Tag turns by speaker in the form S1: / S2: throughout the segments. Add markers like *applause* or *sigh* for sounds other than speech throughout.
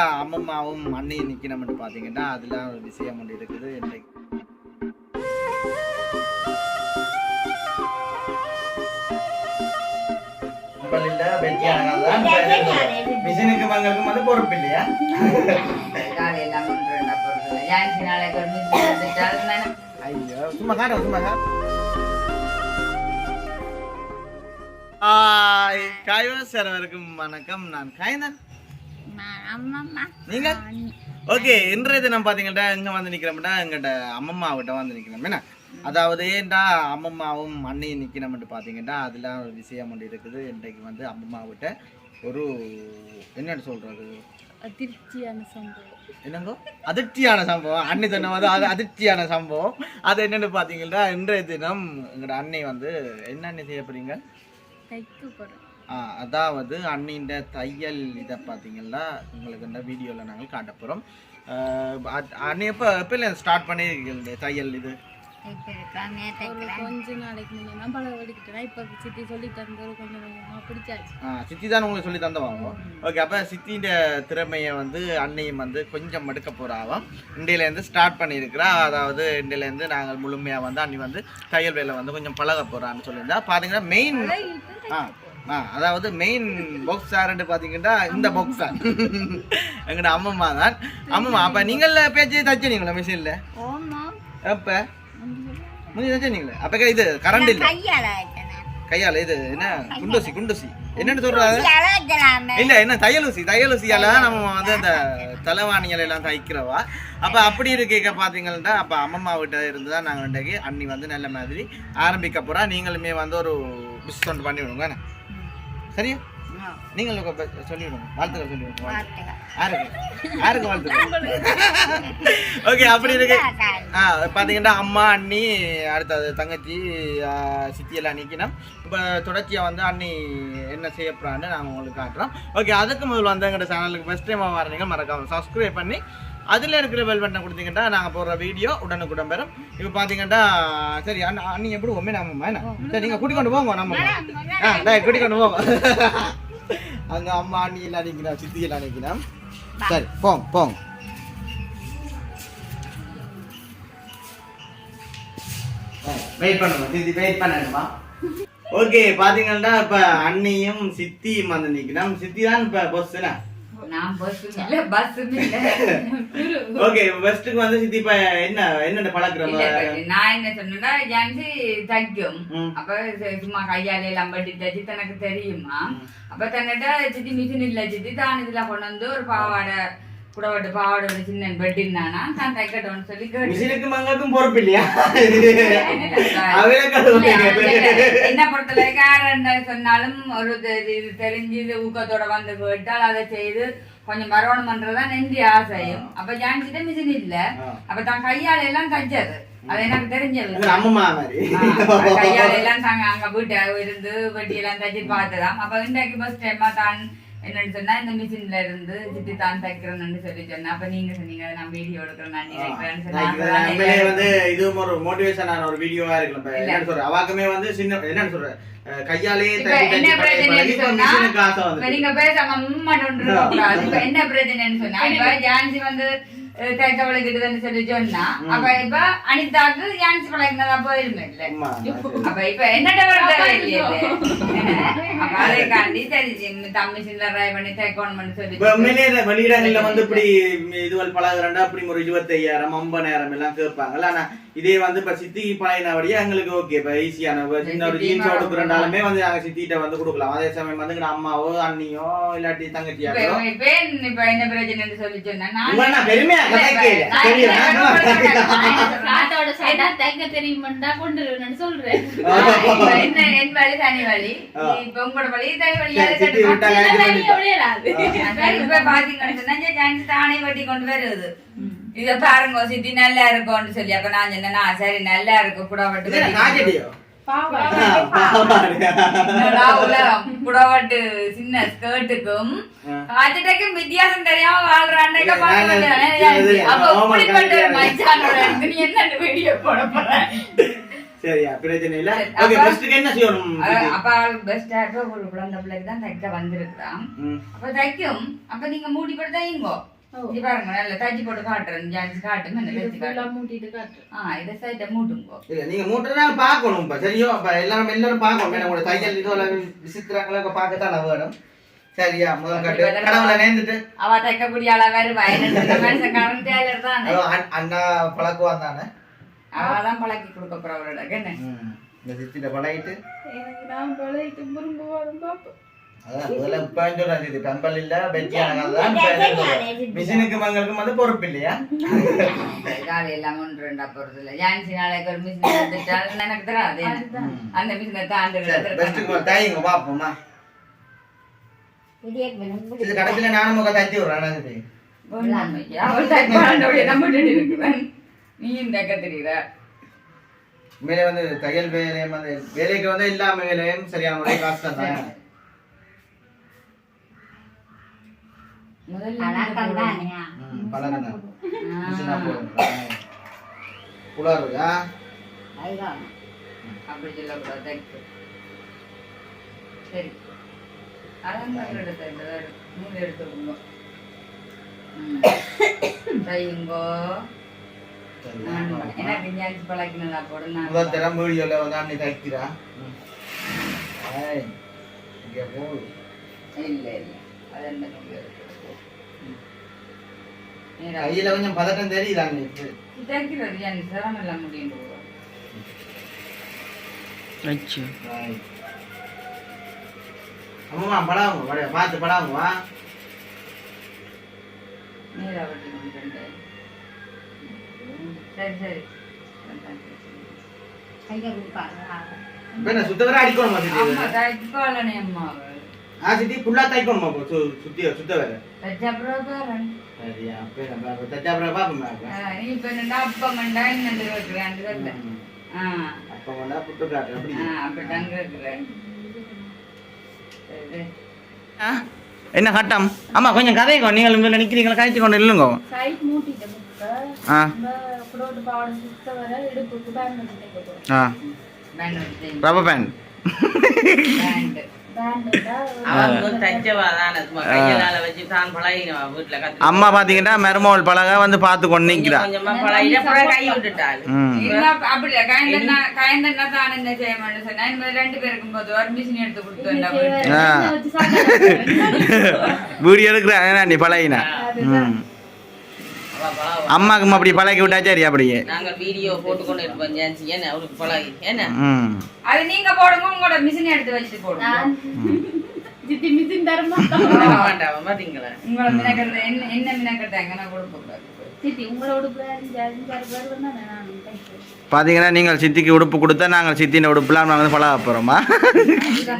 S1: அம்மம்மாவும் அண்ணையும் நிற்கணும்னு பார்த்தீங்கன்னா அதெல்லாம் ஒரு விஷயம் ஒன்று இருக்குது. இன்றைக்கு வெற்றியானதான் மிஷினுக்கு மங்களுக்கும் வந்து பொறுப்பு இல்லையா? ஐயோ சும்மா சும்மா காட்டு. ஹாய் காய்வாஸ் சார்வருக்கும் வணக்கம். நான்
S2: அம்மம்மா
S1: நீங்க? ஓகே இன்றைய தினம் பார்த்தீங்கன்னா எங்க வந்து நிக்கிறோம்னா எங்கிட்ட அம்மம்மா கிட்ட வந்து நிக்கிறோம் என்ன அதாவது ஏன்டா அம்மம்மாவும் அண்ணையும் நிக்கணும்னு பார்த்தீங்கன்னா அதெல்லாம் ஒரு விஷயம் ஒன்று இருக்குது. இன்றைக்கு வந்து அம்மம்மா கிட்ட ஒரு என்னன்னு சொல்றது?
S2: அதிர்ச்சியான சம்பவம்.
S1: என்னங்கோ? அதிர்ச்சியான சம்பவம். அன்னை சொன்ன வந்து அது அதிர்ச்சியான சம்பவம். அது என்னன்னு பார்த்தீங்கன்னா இன்றைய தினம் எங்களோட அன்னை வந்து என்ன அன்னை செய்ய போறீங்க?
S2: தைக்க
S1: ஆ, அதாவது அண்ணின்ற தையல் இதை பார்த்தீங்கன்னா உங்களுக்கு இந்த வீடியோவில் நாங்கள் காட்ட போகிறோம் அண்ணி எப்போ எப்போ ஸ்டார்ட் பண்ணியிருக்கீங்க தையல் இது?
S2: சித்தி
S1: தான் உங்களுக்கு சொல்லி தந்தவாங்க ஓகே அப்போ சித்தின்ற திறமையை வந்து அன்னையும் வந்து கொஞ்சம் மடுக்க போகிறாவாம் இந்தியிலேருந்து ஸ்டார்ட் பண்ணியிருக்கிறா. அதாவது இந்தியிலேருந்து நாங்கள் முழுமையாக வந்து அன்னி வந்து தையல் வேலை வந்து கொஞ்சம் பழக போகிறான்னு சொல்லியிருந்தா. பார்த்தீங்கன்னா மெயின் ஆ. அதாவது மெயின் பாக்ஸ் யாருன்னு பார்த்தீங்கன்னா இந்த பாக்ஸ் தான் எங்கட அம்மம்மா தான். அம்மம்மா அப்போ நீங்கள் பேச்சு தச்சுனீங்களா மிஷினில் எப்போ முடிஞ்சு தச்சுனீங்களே அப்போ? இது கரண்ட் இல்லை.
S2: கையால
S1: இது என்ன? குண்டூசி குண்டூசி. என்னன்னு
S2: வைக்கலாமே.
S1: இல்ல என்ன தையலூசி தையலூசியால நம்ம வந்து அந்த தலைவாணிகள் எல்லாம் தைக்கிறவா. அப்ப அப்படி இருக்க பாத்தீங்கன்னா அப்ப அம்மம்மா கிட்ட இருந்து தான் நாங்க இன்றைக்கு அண்ணி வந்து நல்ல மாதிரி ஆரம்பிக்க போறா. நீங்களுமே வந்து ஒரு ஒன்று பண்ணி விடுங்க? சரியா? நீங்களும் இப்ப சொல்லி விடுங்க வாழ்த்துக்கள் சொல்லி விடுங்க யாருக்கு? யாருக்கு வாழ்த்துக்கள்? ஓகே அப்படி இருக்கு. ஆ பார்த்தீங்கன்னா அம்மா அண்ணி அடுத்தது தங்கச்சி ஆ, சித்தி எல்லாம் நிற்கணும் இப்போ தொடர்ச்சியாக வந்து அண்ணி என்ன செய்ய போகிறான்னு நாங்கள் உங்களுக்கு காட்டுறோம். ஓகே அதுக்கு முதல்ல வந்து எங்களோட சேனலுக்கு ஃபஸ்ட் டைமாக வரீங்க மறக்காம சப்ஸ்கிரைப் பண்ணி அதில் இருக்கிற பெல் பட்டனை கொடுத்தீங்கன்னா நாங்கள் போடுற வீடியோ உடனுக்குடன் பெறும் இப்போ பார்த்தீங்கன்னா சரி அண்ணா அண்ணி எப்படி உண்மை நம்ம என்ன? சரி நீங்கள் கூட்டிக் கொண்டு போங்க நம்ம ஆ டேய் கூட்டிக் கொண்டு போங்க. அங்கே அம்மா அண்ணி எல்லாம் நிற்கணும் சித்தி எல்லாம் நிற்கணும் சரி போங்க போங்க. வெயிட் பண்ணுங்க சித்தி வெயிட் பண்ணணுமா ஓகே பாத்தீங்கன்னா இப்ப அண்ணியும் சித்தியும் வந்து நிக்கணும் சித்தி தான் இப்ப பஸ்
S3: நான்
S1: ஓகே பஸ்ட்டுக்கு வந்து சித்தி இப்ப என்ன
S3: நான் என்ன சொன்னேன்னா ஜான்சி தைக்கும். அப்ப சும்மா கையால எல்லாம் பட்டி தச்சு தனக்கு தெரியுமா? அப்ப தன்னிட்ட சித்தி மிஷின் இல்ல சித்தி தான் இதுல கொண்டு வந்து ஒரு பாவாடை குடவட்டு பாவாடை ஒரு சின்ன பெட்டினானா தான் தைக்கட்டும்னு சொல்லி
S1: மிஷினுக்கு மங்களுக்கும் பொறுப்பு இல்லையா.
S3: என்ன பொறுத்தல யாருன்னு சொன்னாலும் ஒரு இது தெரிஞ்சு இது ஊக்கத்தோட வந்து கேட்டால் அதை செய்து கொஞ்சம் வரணும் பண்றதுதான் நெஞ்சு ஆசையும். அப்ப ஜான்சிட்ட மிஷின் இல்ல. அப்ப தான் கையால எல்லாம் தைச்சது. அது எனக்கு தெரிஞ்சது. கையால எல்லாம் அங்க வீட்டு இருந்து வெட்டி எல்லாம் தைச்சு பார்த்ததாம் அப்ப இன்றைக்கு ஃபர்ஸ்ட் டைமா தான் என்னன்னு சொன்னா இந்த மிஷின்ல இருந்து சித்தி தான் தைக்கிறேன்னு சொல்லி சொன்னா அப்ப நீங்க சொன்னீங்க நான் வீடியோ எடுக்கிறேன் நான் தைக்கிறேன்னு சொன்னா
S1: நான் இது
S3: அப்பதான்
S1: உண்மையிலே வந்து இதுவும் ஒரு மோட்டிவேஷனான ஒரு வீடியோவா இருக்கலாம் என்னன்னு சொல்ற அவாக்குமே வந்து சின்ன என்னன்னு சொல்ற கையாலே
S3: என்ன
S1: வந்து
S3: நீங்க பேசாம என்ன பிரச்சனைன்னு சொன்னா *laughs* இப்ப ஜான்சி வந்து அஹ், தைக்க பழகிட்டுதுன்னு சொல்லி சொன்னா அப்ப இப்ப அனிதாக்கு ஜான்சி பழகினதா போயிருமே இல்ல
S1: ஆமா,
S3: அப்ப இப்ப என்னட்ட வர தேவையில்லையே அப்ப அதைக்காண்டி சரி தம்பி சின்ன ட்ரை பண்ணி சொல்லி
S1: வெளியிடங்கள்ல வந்து இப்படி இதுவல் பழகுறா அப்படி ஒரு இருபத்தையாயிரம் ஐம்பதாயிரம் எல்லாம் கேட்பாங்கல்ல ஆனா இதே வந்து இப்ப சித்தி பழகினபடியே எங்களுக்கு ஓகே இப்ப ஈஸியான சின்ன ஒரு ஜீன்ஸ் கொடுக்குறனாலுமே வந்து நாங்க சித்திட்ட வந்து கொடுக்கலாம் அதே சமயம் வந்து எங்க அம்மாவோ அண்ணியோ இல்லாட்டி
S3: இப்ப
S1: தங்கச்சியாக்கோ
S3: இப்ப என்ன- பிரச்சனைன்னு சொல்லி சொன்னா
S1: பெருமையா
S2: நாட்டோட சைடா தைக்க தெரியுமாண்டா கொண்டு சொல்றேன்.
S3: இப்ப என்ன என் வழி தனி வழி. இப்ப உங்களோட வழி தனி வழி *laughs* தானே வட்டி கொண்டு வருது. இத பாருங்க சித்தி நல்லா இருக்கும்னு சொல்லி. அப்ப நான் சொன்னேன்னா சரி நல்லா இருக்கு குடவட்டு சின்ன ஸ்கர்ட்டுக்கும்
S1: ஆ.
S3: காய்ச்சட்டைக்கும் வித்தியாசம் தெரியாம இருக்கு *laughs* நீ என்ன வீடியோ போட போற?
S1: சரியா பிரச்சனை இல்ல. ஓகே ஃபர்ஸ்ட்டுக்கு என்ன செய்யணும்?
S3: அஹ் அப்ப அவள் பெஸ்ட் ஆக்டர் ஒரு குழந்தை பிள்ளைக்கு தான் தைக்க வந்திருக்கிறான்.
S1: ம்.
S3: அப்ப தைக்கும். அப்ப நீங்க மூடி போட்டு தையுங்கோ. இங்க பாருங்க நல்ல தைச்சு போட்டு காட்டுறேன் ஜான்சி காட்டுங்க இந்த தைச்சு காட்டுறேன்
S2: மூட்டிட்டு காட்டுறேன்
S3: ஆ இதை சைட்டை மூட்டுங்கோ
S1: இல்ல நீங்க மூட்டை பார்க்கணும் இப்ப சரியோ அப்ப எல்லாரும் எல்லாரும் பார்க்கணும் ஏன்னா உங்களோட தையல் இதுல விசித்திரங்களை இப்ப பார்க்கத்தான் வேணும் சரியா முதல் கட்டு கடவுளை நேர்ந்துட்டு
S3: அவ தைக்கக்கூடிய அளவு வேறு வயலு மனுஷன் டேலர் தானே
S1: அதோ அண்- அண்ணா பழக்குவான் தானே
S3: அவதான் பழக்கி கொடுக்க போற அவரோட என்ன
S1: ம். இந்த சித்திர பழகிட்டு
S2: எனக்கு நான் பழையிட்டு திரும்ப வரும் பாப்போம்
S1: அதான் முதல்ல இப்ப சொல்றேன் இது கம்பல் இல்ல வெட்டியான தான் மிஷினுக்கு மங்களுக்கு வந்து பொறுப்பு இல்லையா?
S3: காலை எல்லாம் ஒன்று ரெண்டா போறது இல்ல. ஜான்சி நாளைக்கு ஒரு மிஷின் எடுத்துட்டால் எனக்கு தராது? அந்த மிஷினை தாண்டு
S1: பெஸ்ட்டுக்கு தையுங்க பாப்போமா இது கடைசியில நானும் முக தைச்சு விடுறேன் இது
S3: அவள் தைப்பாண்டோடைய நம்பிட்டு இருக்கிறேன் நீயும் தைக்க தெரியுற?
S1: உண்மையிலே வந்து தையல் வேலையும் வந்து வேலைக்கு வந்து இல்லாம வேலையும் சரியான முறை காசு தான்
S3: முதல்ல
S1: ம், பழகுங்க மிஷினா போடுங்க குளருதா
S3: அப்படி சொல்லக்கூடாது. சரி. நூல் எடுத்து இந்த நூல் எடுத்து விடுங்க ம். *coughs* தையுங்கோ.
S1: வீடியோல வந்து தைக்கிறா இங்க போடு.
S3: இல்ல இல்ல. அது நேரா
S1: கையில கொஞ்சம் பதட்டம் தெரியுதா அண்ணி
S3: தைக்கிறது என் சிரமம் எல்லாம் முடியும்
S1: Right. அம்மா. படாங்க வடைய பார்த்து படாங்க வா
S3: நேரா வட்டி கொண்டு சரி சரி
S1: என்ன சுத்த வர அடிக்கணுமா
S3: அம்மா தைப்பாளனே அம்மா
S1: சித்தி ஃபுல்லா தைக்கணுமா இப்போ சு- சுத்தி சுத்த வர
S3: தைச்சப்புறம் பாருங்க
S1: சரியா அப்ப நம்ம தச்சாப்புறம் பாப்போமே அப்ப
S3: நீ இப்ப என்னடா அப்பம் வேண்டா இன்னும் இருக்கிறேன் தெரியல
S1: ம்.
S3: ஆ.
S1: அப்ப கொண்டா புட்டு காட்டு அப்படி
S3: ஆ அப்படிதான் இருக்கிறேன் சரி.
S1: என்ன கட்டம்? ஆமா கொஞ்சம் கதைங்க நீங்கள் இங்கே நிற்கிறீங்களா கழிச்சு கொண்டு இல்லைங்க
S2: சைட் மூட்டிட்டு முக்க
S1: ஆ.
S2: புரோட்டு பாவாடை சுத்த வர இடுப்புக்கு பேண்ட் தைக்க போறோம்
S1: ஆ.
S3: பேண்ட் வச்சு
S1: ரப்பர் பேண்ட்.
S3: பேண்ட்.
S1: அம்மா பார்த்தீங்கன்னா மருமகள் பழக வந்து பார்த்து கொண்டு ஆ. *laughs* வீடியோ எடுக்கிறா. நீ பழகினா. ம். அம்மாக்கும் அப்படி பழகி விட்டா சரி அப்படியே.
S4: நாங்க வீடியோ போட்டு கொண்டு இருப்போம் ஜான்சி. என்ன அவளுக்கு பழகி என்ன?
S1: ம்.
S3: அது நீங்க போடுங்க உங்களோட மிஷின் எடுத்து
S2: மிஷின் தரமா?
S4: வேண்டாம் பாத்தீங்களா?
S3: மினக்கிறது என்ன என்ன நான்
S1: நீங்கள் சித்திக்கு உடுப்பு கொடுத்தா நாங்கள் சித்தின உடுப்புலாம் நாங்கள் வந்து பழக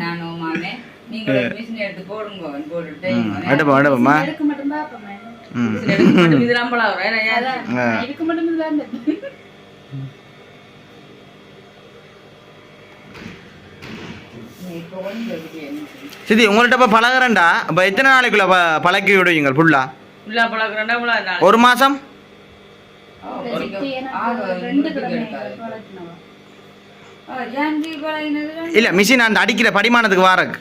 S3: நானும் மாமே நீங்க ஒரு மிஷின் எடுத்து போடுங்க போட்டுட்டு
S1: எடுப்போம் எடுப்போம்மா
S4: இதெல்லாம்
S1: ஆ.
S2: இதுக்கு மட்டும் தான்
S3: இப்போ கொஞ்சம்
S1: சித்தி உங்கள்கிட்ட இப்போ பழகுறேன்டா இப்போ எத்தனை நாளைக்குள்ள பழக்கி விடுவீங்க ஃபுல்லா ஒரு மாதம் இல்லை மிஷின் அந்த அடிக்கிற படிமானத்துக்கு வாரக்கு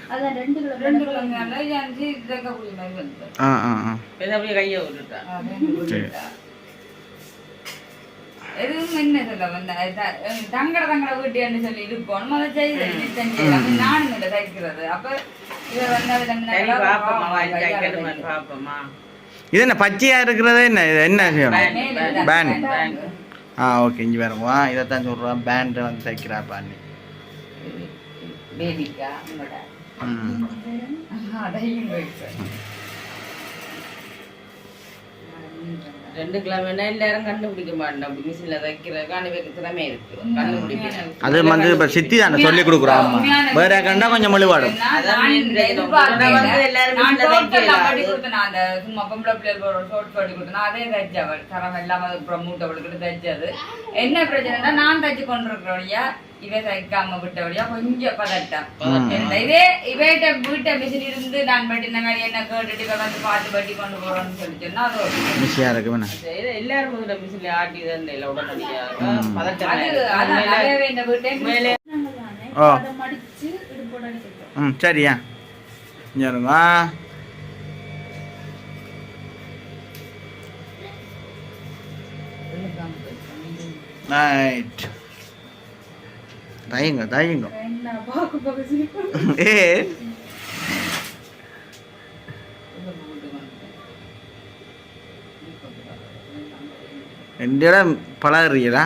S3: எதுவும் என்ன சொல்ல வந்த? தங்கட தங்கட வீட்டுன்னு சொல்லி இருக்கணும் அதை செய்து நானும் இல்லை தைக்கிறது. அப்ப வந்து
S1: இது என்ன பச்சையாக இருக்கிறது என்ன? இது என்ன பேன். ஆ ஓகே இங்கே வேறுவா இதைத்தான் சொல்கிறேன் பேண்ட்டை வந்து தைக்கிறா பண்ணி
S3: பேபிக்கா உங்களோட?
S1: ம்.
S3: அதையும்
S4: ரெண்டு கிலோமீட்டர் எல்லாரும் கண்டுபிடிக்க மாட்டேன் அப்படி மிஷின்ல தைக்கிற கண்டுபிடிக்க திறமை இருக்கு. கண்டுபிடிக்கிறேன்
S1: அது வந்து இப்போ சித்தி தானே சொல்லி கொடுக்குறோம் அம்மா. வேற கண்டா கொஞ்சம் மொழிவாடும்.
S3: சும்மா பொம்பளை கொடுத்தேன். அதே தைச்சவள். தரம் இல்லாம மூட்டை விட்டுக்கிட்டு தைச்சது. என்ன பிரச்சனைனா நான் தைச்சு கொண்டிருக்கிறோம் இவ தைக்காம விட்டபடியா கொஞ்சம் பதட்டம். இந்த இதே இவேட்ட வீட்டை மிஷின் இருந்து நான் பட்டி இந்த மாதிரி என்ன கேட்டுட்டு வந்து பார்த்து பட்டி கொண்டு போறோம்னு சொல்லி சொன்னா அது
S1: இருக்கு
S4: எல்லாரும் முதல்ல மிஷின்ல ஆட்டி தான் இல்லை உடனடியாக பதட்டம்
S3: அது இந்த வீட்டை
S4: மேலே
S1: ஓ. ம் சரியா இருங்க. ரைட் தயங்க தயங்க. *laughs* ஏ. இடம் பழகுறீங்களா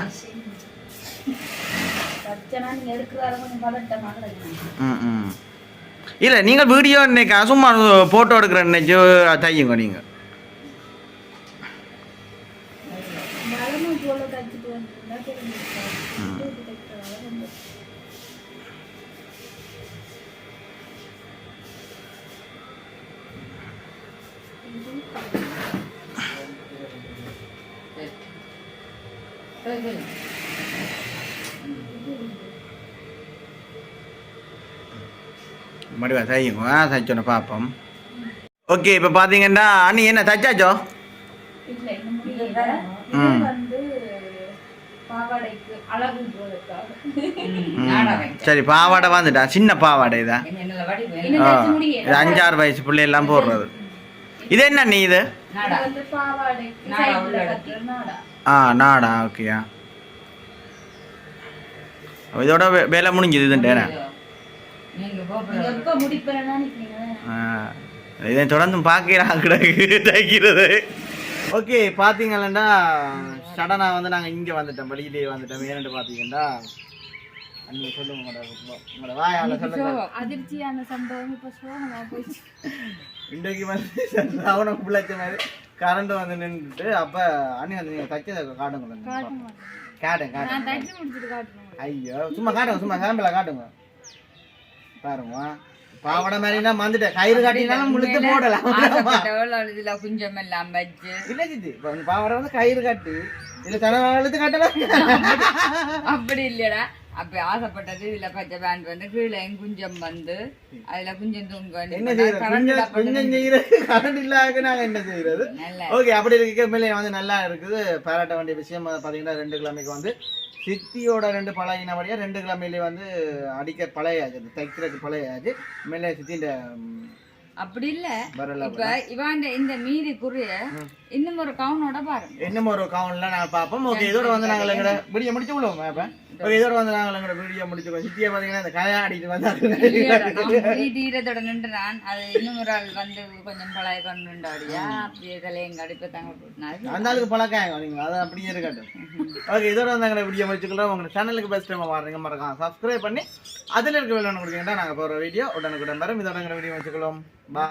S1: இல்லை நீங்கள் வீடியோ இன்னைக்கு சும்மா ஃபோட்டோ எடுக்கிற இன்னைக்கு தையுங்க நீங்கள் மறுவா தையுங்க தைச்சோன்னு பார்ப்போம். ஓகே இப்போ பார்த்தீங்கன்னா அண்ணி என்ன தைச்சாச்சோ ம். சரி பாவாடை வந்துட்டா சின்ன பாவாடை இதா?
S3: என்னல வாடி
S1: ஆ, இது அஞ்சாறு வயசு பிள்ளை எல்லாம் போடுறது இது என்ன நீ இது? ஆ நாடா ஓகேயா இதோட வே- வேலை முடிஞ்சது
S2: நினைக்கிறீங்க?
S1: இதை தொடர்ந்து பார்க்கிறான் கிடக்கு *laughs* தைக்கிறது. ஓகே பார்த்தீங்கன்னா சடனாக வந்து நாங்கள் இங்கே வந்துட்டோம் வெளியிலேயே வந்துட்டோம். ஏன்னு பார்த்தீங்கன்னா
S2: அதிர்ச்சியான சம்பவம். இப்ப சோகமா போயிடுச்சு.
S1: இன்றைக்கு வந்து *laughs* ராவணம் பிள்ளைச்ச மாதிரி கரண்ட் வந்து நின்றுட்டு அப்போ அண்ணி வந்து நீங்கள் தைச்சதை காட்டுங்க காட்டுங்க.
S2: காட்டணும்
S1: ஐயோ சும்மா காட்டுங்க சும்மா சாம்பிளா காட்டுங்க. பாருங்க. பாவடை மாதிரினா வந்துட்டேன் கயிறு காட்டினாலும் முழுத்து போடலாம்.
S3: இதுல குஞ்சம் எல்லாம் வச்சு.
S1: இல்ல வந்து பாவடை வந்து கயிறு காட்டி. இல்ல தன காட்டலாம்.
S3: அப்படி இல்லடா. அப்ப ஆசைப்பட்டது இதுல பச்சை பேண்ட் வந்து கீழே குஞ்சம் வந்து அதுல குஞ்சம் தூங்க
S1: கரண்ட் *laughs* இல்லாத நாங்க என்ன செய்யறது? ஓகே அப்படி இருக்க. மேலே வந்து நல்லா இருக்குது. பாராட்ட வேண்டிய விஷயம் பாத்தீங்கன்னா ரெண்டு கிழமைக்கு வந்து சித்தியோட ரெண்டு பழகினபடியா ரெண்டு கிழமையிலே வந்து அடிக்க பழையாச்சு. தைக்கிறதுக்கு பழையாச்சு. மேலே சித்தின்ற
S3: அப்படி இல்ல. இப்ப இவாண்ட இந்த மீதி குறிய இன்னும் ஒரு கவுனோட பாருங்க.
S1: இன்னும் ஒரு கவுண்ட்ல நாங்க பார்ப்போம். ஓகே இதோட வந்து நாங்கள் எங்கட வீடியோ முடிச்சு விடுவோம் ஓகே இதோட வந்து நாங்கள் வீடியோ முடிச்சுக்கோம் சித்தியை பாத்தீங்கன்னா இந்த கதையாடிட்டு வந்து
S3: தீரத்தோட நின்று நான் அது இன்னும் ஒரு ஆள் வந்து கொஞ்சம் பழைய கொண்டு நின்றாடியா அப்படியே தலையங்க அடிப்ப தாங்க போட்டுனாரு.
S1: அந்த ஆளுக்கு பழக்கம் நீங்க? அது அப்படியே இருக்கட்டும். ஓகே இதோட வந்து எங்களை வீடியோ முடிச்சுக்கலாம். உங்க சேனலுக்கு பெஸ்ட் டைம் வாடுறீங்க மறக்காம சப்ஸ்கிரைப் பண்ணி அதுல இருக்க வேலை கொடுத்தீங்கன்னா நாங்க போற வீடியோ உடனுக்குடன் வரும். இதோட எங்களை வீடியோ வச்சுக்கலாம் பா